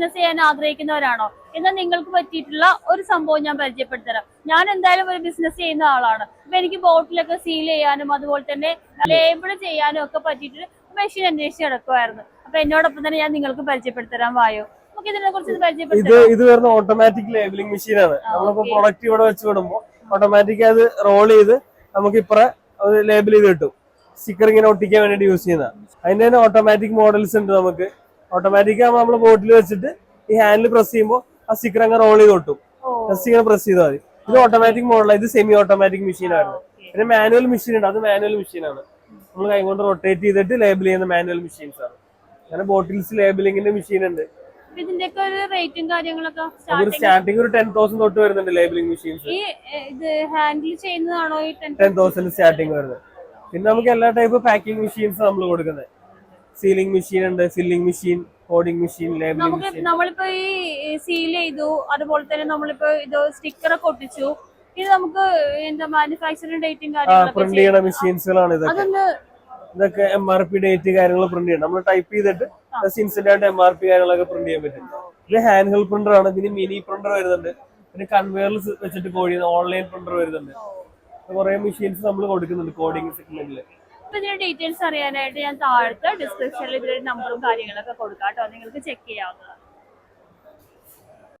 Business ചെയ്യാൻ ആഗ്രഹിക്കുന്നവരാണോ? എന്നാൽ നിങ്ങൾക്ക് പറ്റിയിട്ടുള്ള ഒരു സംഭവം ഞാൻ പരിചയപ്പെടുത്തരാം. ഞാൻ എന്തായാലും ഒരു ബിസിനസ് ചെയ്യുന്ന ആളാണ്. അപ്പൊ എനിക്ക് ബോട്ടിലൊക്കെ സീൽ ചെയ്യാനും അതുപോലെ തന്നെ ലേബിൾ ചെയ്യാനും ഒക്കെ പറ്റിയിട്ട് മെഷീൻ അന്വേഷിച്ച് കിടക്കുമായിരുന്നു അപ്പൊ എന്നോടൊപ്പം തന്നെ ഞാൻ നിങ്ങൾക്ക് പരിചയപ്പെടുത്തരാൻ വായോ. ഇത് ഇത് വരുന്ന ഓട്ടോമാറ്റിക് ലേബലിംഗ് മെഷീനാണ് നമ്മളിപ്പോ. പ്രൊഡക്റ്റ് ഇവിടെ വെച്ച് വിടുമ്പോ ഓട്ടോമാറ്റിക് അത് റോൾ ചെയ്ത് നമുക്ക് ഇപ്പറ ലേബിൾ ചെയ്ത് കിട്ടും. സ്റ്റിക്കർ ഇങ്ങനെ ഒട്ടിക്കാൻ വേണ്ടിട്ട് യൂസ് ചെയ്യുന്ന അതിന്റെ തന്നെ ഓട്ടോമാറ്റിക് മോഡൽസ് ഉണ്ട് നമുക്ക്. ഓട്ടോമാറ്റിക് ആകുമ്പോൾ നമ്മൾ ബോട്ടിൽ വെച്ചിട്ട് ഈ ഹാൻഡിൽ പ്രസ് ചെയ്യുമ്പോൾ ആ സ്റ്റിക്കർ അങ്ങ് റോൾ ചെയ്ത് ഒട്ടും. ജസ്റ്റ് ഇങ്ങനെ പ്രസ് ചെയ്താൽ മതി. ഇത് ഓട്ടോമാറ്റിക് മോഡലാണ് ഇത് സെമി ഓട്ടോമാറ്റിക് മെഷീൻ ആണ്. പിന്നെ മാനുവൽ മെഷീൻ ഉണ്ട്. അത് മാനുവൽ മെഷീനാണ് നമ്മൾ കൈ കൊണ്ട് റൊട്ടേറ്റ് ചെയ്തിട്ട് ലേബിൾ ചെയ്യുന്ന മാനുവൽ മെഷീൻസ് ആണ്. അങ്ങനെ ബോട്ടിൽസ് ലേബിളിംഗിന്റെ മെഷീൻ ഉണ്ട്. ഒരു സ്റ്റാർട്ടിംഗ് ഒരു ടെൻ തൗസൻഡ് തൊട്ട് വരുന്നുണ്ട് labelling machines ten thousand starting വരുന്നത്. പിന്നെ നമുക്ക് എല്ലാ ടൈപ്പ് പാക്കിംഗ് മെഷീൻസ് നമ്മൾ കൊടുക്കുന്നത്. സീലിംഗ് മെഷീൻ ഉണ്ട് filling machine coding machine labelling നമുക്ക് മെഷീൻ നമ്മളിപ്പോ ഈ സീൽ ചെയ്തു അതുപോലെ തന്നെ നമ്മളിപ്പോ ഇത് സ്റ്റിക്കർ ഒക്കെ ഒട്ടിച്ചു. ഇത് നമുക്ക് എന്താ മാനുഫാക്ചറിംഗ് ഡേറ്റും പ്രിന്റ് ചെയ്യും. ചെയ്യണ മെഷീൻസുകളാണ് ഇതൊക്കെ. അതൊന്ന് ഇതൊക്കെ എം ആർ പി ഡേറ്റ് കാര്യങ്ങൾ പ്രിന്റ് ചെയ്യണം. നമ്മൾ ടൈപ്പ് ചെയ്തിട്ട് ഇൻസ്റ്റന്റ് ആയിട്ട് എം ആർ പി കാര്യങ്ങളൊക്കെ പ്രിന്റ് ചെയ്യാൻ പറ്റും. ഇത് ഹാൻഡ് ഹെൽഡ് പ്രിന്റർ ആണ്. പിന്നെ മിനി പ്രിന്റർ വരുന്നുണ്ട്. പിന്നെ കൺവെയറിൽ വെച്ചിട്ട് കോഡ് ചെയ്യുന്ന ഓൺലൈൻ പ്രിന്റർ വരുന്നുണ്ട്. കുറെ മെഷീൻസ് നമ്മൾ കൊടുക്കുന്നുണ്ട് കോഡിംഗ് സെഗ്മെന്റിൽ ഇപ്പൊ ഇതിന്റെ ഡീറ്റെയിൽസ് അറിയാനായിട്ട് ഞാൻ താഴത്തെ ഡിസ്ക്രിപ്ഷനിൽ ഇതിന്റെ നമ്പറും കാര്യങ്ങളൊക്കെ കൊടുക്കാം കേട്ടോ. നിങ്ങൾക്ക് ചെക്ക് ചെയ്യാവുന്നതാണ്.